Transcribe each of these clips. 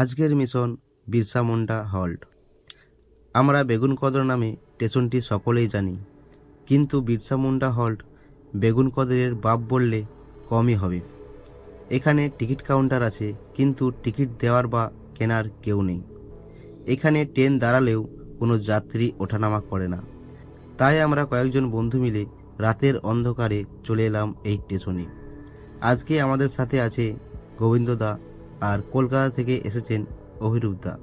আজকের mission Birsa Munda halt. আমরা বেগুনকদর নামে স্টেশনটি সকলেই জানি, কিন্তু বিরসা মুন্ডা হল্ট বেগুনকদরের বাপ বললে কমই হবে। এখানে টিকিট কাউন্টার আছে, কিন্তু টিকিট দেওয়ার বা কেনার কেউ নেই। এখানে ট্রেন দাঁড়ালেও কোনো যাত্রী ওঠানামা করে না। তাই আমরা কয়েকজন বন্ধু মিলে রাতের অন্ধকারে চলে এলাম এই স্টেশনে। আজকে আমাদের সাথে আছে গোবিন্দদা আর কলকাতা থেকে এসেছেন অভিরূপ দা।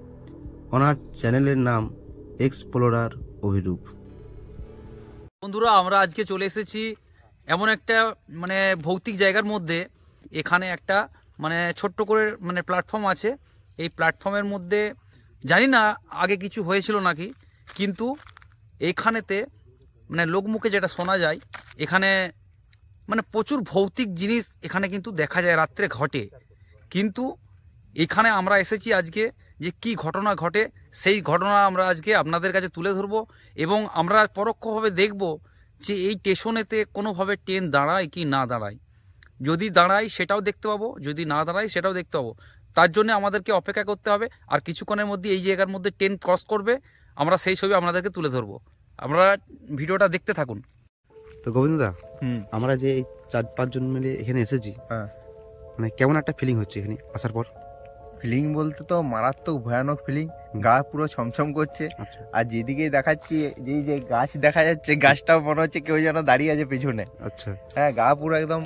ওনার চ্যানেলের নাম এক্সপ্লোরার অভিরূপ। বন্ধুরা, আমরা আজকে চলে এসেছি এমন একটা মানে ভৌতিক জায়গার মধ্যে। এখানে একটা মানে ছোট্ট করে মানে প্ল্যাটফর্ম আছে। এই প্ল্যাটফর্মের মধ্যে জানি না আগে কিছু হয়েছিল নাকি, কিন্তু এইখানেতে মানে লোকমুখে যেটা শোনা যায়, এখানে মানে প্রচুর ভৌতিক জিনিস এখানে কিন্তু দেখা যায়, রাত্রে ঘটে। কিন্তু এখানে আমরা এসেছি আজকে যে কি ঘটনা ঘটে সেই ঘটনা আমরা আজকে আপনাদের কাছে তুলে ধরবো এবং আমরা পরোক্ষভাবে দেখব যে এই স্টেশনেতে কোনোভাবে ট্রেন দাঁড়ায় কি না দাঁড়ায়। যদি দাঁড়ায় সেটাও দেখতে পাবো যদি না দাঁড়ায় সেটাও দেখতে পাবো। তার জন্য আমাদেরকে অপেক্ষা করতে হবে আর কিছুক্ষণের মধ্যে এই জায়গার মধ্যে ট্রেন ক্রস করবে আমরা সেই ছবি আপনাদেরকে তুলে ধরবো। আমরা ভিডিওটা দেখতে থাকুন। তো গোবিন্দদা হুম। আমরা যে এই চার পাঁচজন মিলে এখানে এসেছি হ্যাঁ। মানে কেমন একটা ফিলিং হচ্ছে এখানে আসার পর? ফিলিং বলতে তো মারাত্মক ভয়ানক ফিলিং গা পুরো ছমছম করছে। আচ্ছা। আর যেদিকেই দেখাচ্ছি যে যে গাছ দেখা যাচ্ছে গাছটাও মনে হচ্ছে কেউ যেন দাঁড়িয়ে আছে পেছনে। আচ্ছা। হ্যাঁ গা পুরো একদম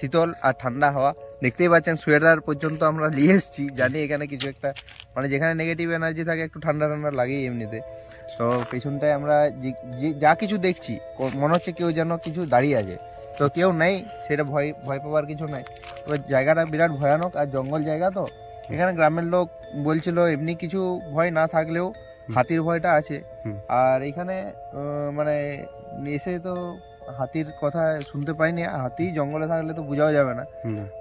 শীতল আর ঠান্ডা হাওয়া। দেখতেই পাচ্ছেন সোয়েটার পর্যন্ত আমরা নিয়ে এসেছি। জানি এখানে কিছু একটা মানে যেখানে নেগেটিভ এনার্জি থাকে একটু ঠান্ডা ঠান্ডা লাগেই এমনিতে। তো পেছনটায় আমরা যে- যে- কিছু দেখছি মনে হচ্ছে কেউ যেন কিছু দাঁড়িয়ে আছে। তো কেউ নেই সেটা ভয় ভয় পাওয়ার কিছু নাই। তবে জায়গাটা বিরাট ভয়ানক আর জঙ্গল জায়গা তো। এখানে গ্রামের লোক বলছিল এমনি কিছু ভয় না থাকলেও হাতির ভয়টা আছে। আর এখানে মানে এসে তো হাতির কথা শুনতে পাইনি। আর হাতি জঙ্গলে থাকলে তো বোঝাও যাবে না।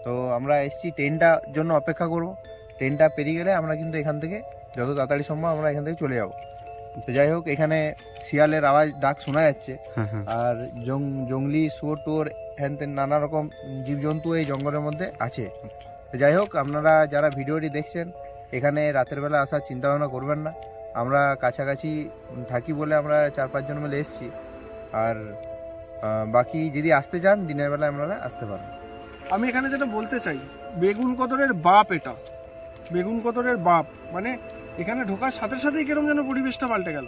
তো আমরা এসছি ট্রেনটার জন্য অপেক্ষা করব। ট্রেনটা পেরিয়ে গেলে আমরা কিন্তু এখান থেকে যত তাড়াতাড়ি সম্ভব আমরা এখান থেকে চলে যাব। তো যাই হোক এখানে শিয়ালের আওয়াজ ডাক শোনা যাচ্ছে। হ্যাঁ হ্যাঁ। আর জং জঙ্গলি শুয়োর টোর হ্যান ত্যান নানা রকম জীবজন্তু এই জঙ্গলের মধ্যে আছে। তো যাই হোক আপনারা যারা ভিডিওটি দেখছেন এখানে রাতের বেলা আসার চিন্তা ভাবনা করবেন না। আমরা কাছাকাছি থাকি বলে আমরা চার পাঁচজন মিলে এসেছি। আর বাকি যদি আসতে চান দিনের বেলা আপনারা আসতে পারেন। আমি এখানে যেটা বলতে চাই বেগুন কদরের বাপ এটা। বেগুন কদরের বাপ মানে এখানে ঢোকার সাথে সাথেই কিরম যেন পরিবেশটা পাল্টে গেল।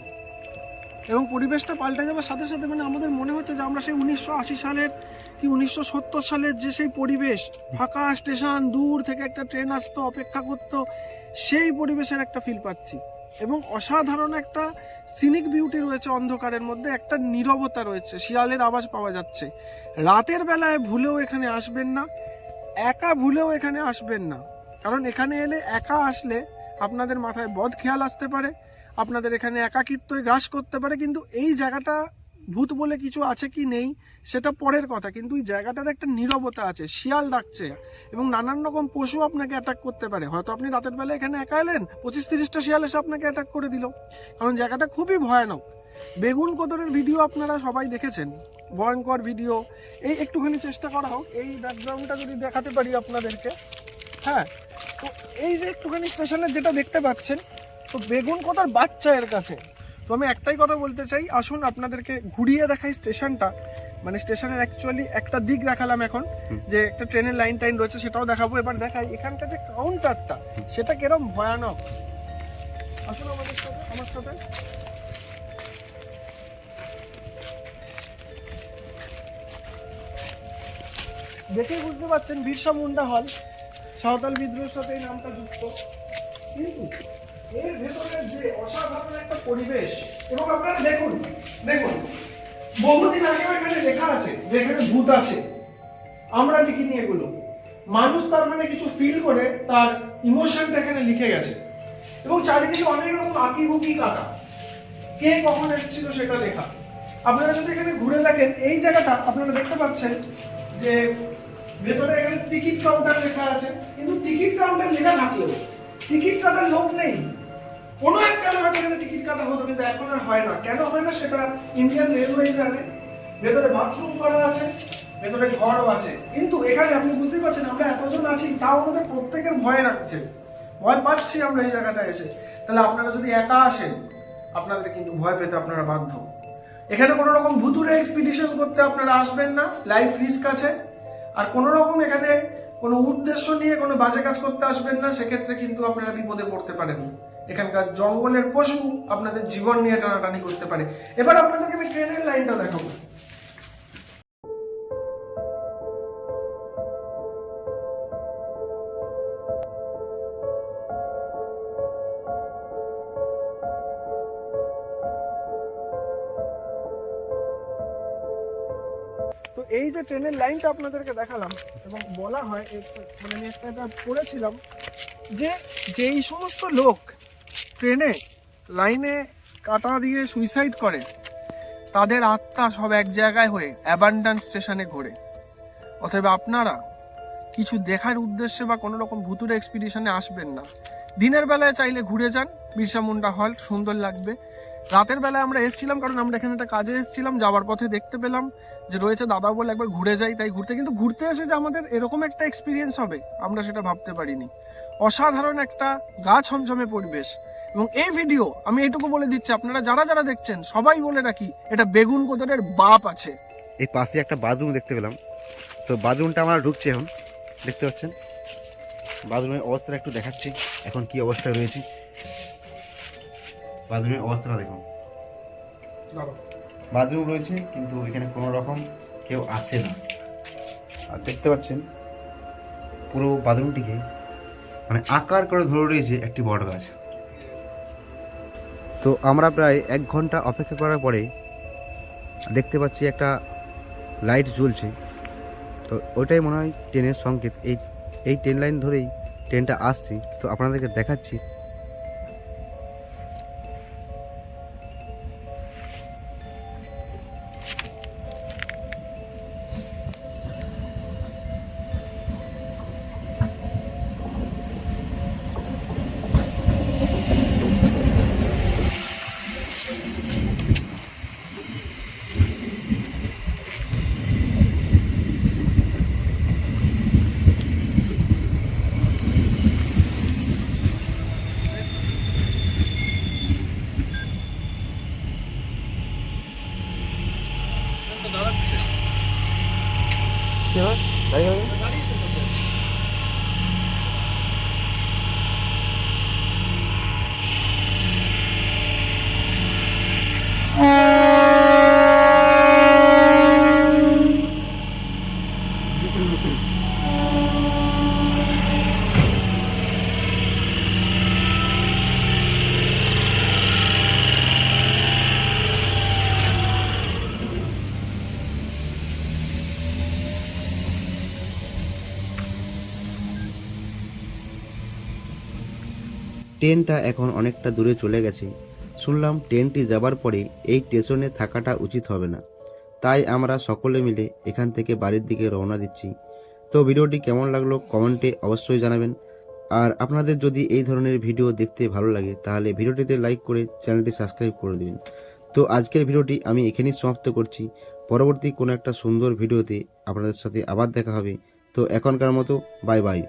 এবং পরিবেশটা পাল্টে যাওয়ার সাথে সাথে মানে আমাদের মনে হচ্ছে যে আমরা সেই উনিশশো আশি সালের কি উনিশশো সত্তর সালের যে সেই পরিবেশ, ফাঁকা স্টেশন, দূর থেকে একটা ট্রেন আসতো, অপেক্ষা করতো, সেই পরিবেশের একটা ফিল পাচ্ছি। এবং অসাধারণ একটা সিনিক বিউটি রয়েছে অন্ধকারের মধ্যে, একটা নীরবতা রয়েছে, শিয়ালের আওয়াজ পাওয়া যাচ্ছে। রাতের বেলায় ভুলেও এখানে আসবেন না, একা ভুলেও এখানে আসবেন না। কারণ এখানে এলে একা আসলে আপনাদের মাথায় বদ খেয়াল আসতে পারে, আপনাদের এখানে একাকিত্বই গ্রাস করতে পারে, কিন্তু এই জায়গাটা ভূত বলে কিছু আছে কি নেই, সেটা পরের কথা। কিন্তু এই জায়গাটার একটা নীরবতা আছে, শিয়াল ডাকছে এবং নানান রকম পশু আপনাকে অ্যাটাক করতে পারে। হয়তো আপনি রাতের বেলা এখানে একা এলেন, পঁচিশ তিরিশটা শিয়াল এসে আপনাকে অ্যাটাক করে দিল। কারণ জায়গাটা খুবই ভয়ানক। বেগুন কদরের ভিডিও আপনারা সবাই দেখেছেন, ভয়ঙ্কর ভিডিও এই একটুখানি চেষ্টা করা হোক, এই ব্যাকগ্রাউন্ডটা যদি দেখাতে পারি আপনাদেরকে। হ্যাঁ তো এই যে একটুখানি স্টেশনের যেটা দেখতে পাচ্ছেন তো বেগুন কোথার বাচ্চা এর কাছে? তো আমি একটাই কথা বলতে চাই আসুন আপনাদেরকে ঘুরিয়ে দেখাই স্টেশনটা। মানে স্টেশনের অ্যাকচুয়ালি একটা দিক দেখালাম এখন যে একটা ট্রেনের লাইন টাইন রয়েছে সেটাও দেখাবো। এবার দেখাই এখানকার যে কাউন্টারটা সেটা কিরম ভয়ানক? আসুন আমাদের সাথে আমার সাথে। দেখেই বুঝতে পারছেন বিরসা মুন্ডা হল সাঁওতাল বিদ্রোহের সাথে এই নামটা যুক্ত। কিন্তু এর ভেতরে যে অসাধারণ একটা পরিবেশ, এবং আপনারা দেখুন দেখুন, বহুদিন আগেও এখানে লেখা আছে, যে এখানে ভূত আছে। আমরা লিখিনি এগুলো। মানুষ তার মানে কিছু ফিল করে, তার ইমোশনটা এখানে লিখে গেছে। এবং চারিদিকে অনেক রকম আঁকি বুকি কাটা। কে কখন এসেছিল সেটা লেখা। আপনারা যদি এখানে ঘুরে দেখেন, এই জায়গাটা আপনারা দেখতে পাচ্ছেন যে ভেতরে এখানে টিকিট কাউন্টার লেখা আছে, কিন্তু টিকিট কাউন্টার লেখা থাকলেও টিকিট কাটার লোক নেই। কোনো একটা হয়তো এখানে টিকিট কাটা হতো, কিন্তু এখন আর হয় না। কেন হয় না সেটা ইন্ডিয়ান রেলওয়ে জানে। ভেতরে বাথরুম করা আছে, ভেতরে ঘরও আছে। কিন্তু এখানে আপনি বুঝতেই পারছেন, আমরা এতজন আছি, তাও আমাদের প্রত্যেকের ভয় রাখছে। ভয় পাচ্ছি আমরা এই জায়গাটায় এসে। তাহলে আপনারা যদি একা আসেন, আপনাদের কিন্তু ভয় পেতে আপনারা বাধ্য। এখানে কোনো রকম ভুতুরে এক্সপিডিশন করতে আপনারা আসবেন না লাইফ রিস্ক আছে। আর কোনো রকম এখানে কোনো উদ্দেশ্য নিয়ে কোনো বাজে কাজ করতে আসবেন না, সেক্ষেত্রে কিন্তু আপনারা বিপদে পড়তে পারেন। এখানকার জঙ্গলের পশু আপনাদের জীবন নিয়ে টানাটানি করতে পারে। এবার আপনাদেরকে আমি ট্রেনের লাইনটা দেখাবো। এই যে ট্রেনের লাইনটা আপনাদেরকে দেখালাম এবং বলা হয় মানে আমি একটা এটা পড়েছিলাম যে যেই সমস্ত লোক ট্রেনে লাইনে কাটা দিয়ে সুইসাইড করে, তাদের আত্মা সব এক জায়গায় হয়ে অ্যাবান্ডান্স স্টেশনে ঘোরে। অতএব আপনারা কিছু দেখার উদ্দেশ্যে বা কোনো রকম ভুতুরে এক্সপিডিশনে আসবেন না। দিনের বেলায় চাইলে ঘুরে যান, বিরসা মুন্ডা হল সুন্দর লাগবে। রাতের বেলায় আমরা এসেছিলাম কারণ আমরা এখানে একটা কাজে এসেছিলাম, যাওয়ার পথে দেখতে পেলাম। যে রয়েছে দাদা বলে একবার ঘুরে যাই তাই ঘুরতে। কিন্তু ঘুরতে এসে যে আমাদের এরকম একটা এক্সপিরিয়েন্স হবে আমরা সেটা ভাবতে পারিনি। অসাধারণ একটা গা ছমছমে পরিবেশ। এবং এই ভিডিও আমি এইটুকু বলে দিচ্ছি আপনারা যারা যারা দেখছেন সবাই বলে রাখি এটা বেগুন কোদরের বাপ আছে। এই পাশে একটা বাথরুম দেখতে পেলাম। তো বাথরুমটা আমরা ঢুকছে এখন দেখতে পাচ্ছেন? বাথরুমের অবস্থাটা একটু দেখাচ্ছি এখন কি অবস্থায় রয়েছে। বাথরুমের অবস্থাটা দেখুন। বাথরুম রয়েছে, কিন্তু এখানে কোনো রকম কেউ আসে না। আর দেখতে পাচ্ছেন, পুরো বাথরুমটিকে মানে আকার করে ধরে রয়েছে একটি বট গাছ। তো আমরা প্রায় এক ঘণ্টা অপেক্ষা করার পরে দেখতে পাচ্ছি একটা লাইট জ্বলছে। তো ওইটাই মনে হয় ট্রেনের সংকেত। এই এই ট্রেন লাইন ধরেই ট্রেনটা আসছে। তো আপনাদেরকে দেখাচ্ছি 行了，来一个。ট্রেনটা এখন অনেকটা দূরে চলে গেছে। শুনলাম ট্রেনটি যাবার পরে এই স্টেশনে থাকাটা উচিত হবে না। তাই আমরা সকলে মিলে এখান থেকে বাড়ির দিকে রওনা দিচ্ছি। তো ভিডিওটি কেমন লাগল কমেন্টে অবশ্যই জানাবেন। আর আপনাদের যদি এই ধরনের ভিডিও দেখতে ভালো লাগে, তাহলে ভিডিওটিতে লাইক করে চ্যানেলটি সাবস্ক্রাইব করে দেবেন। তো আজকের ভিডিওটি আমি এখানেই সমাপ্ত করছি। পরবর্তী কোনো একটা সুন্দর ভিডিওতে আপনাদের সাথে আবার দেখা হবে। তো এখনকার মতো বাই বাই।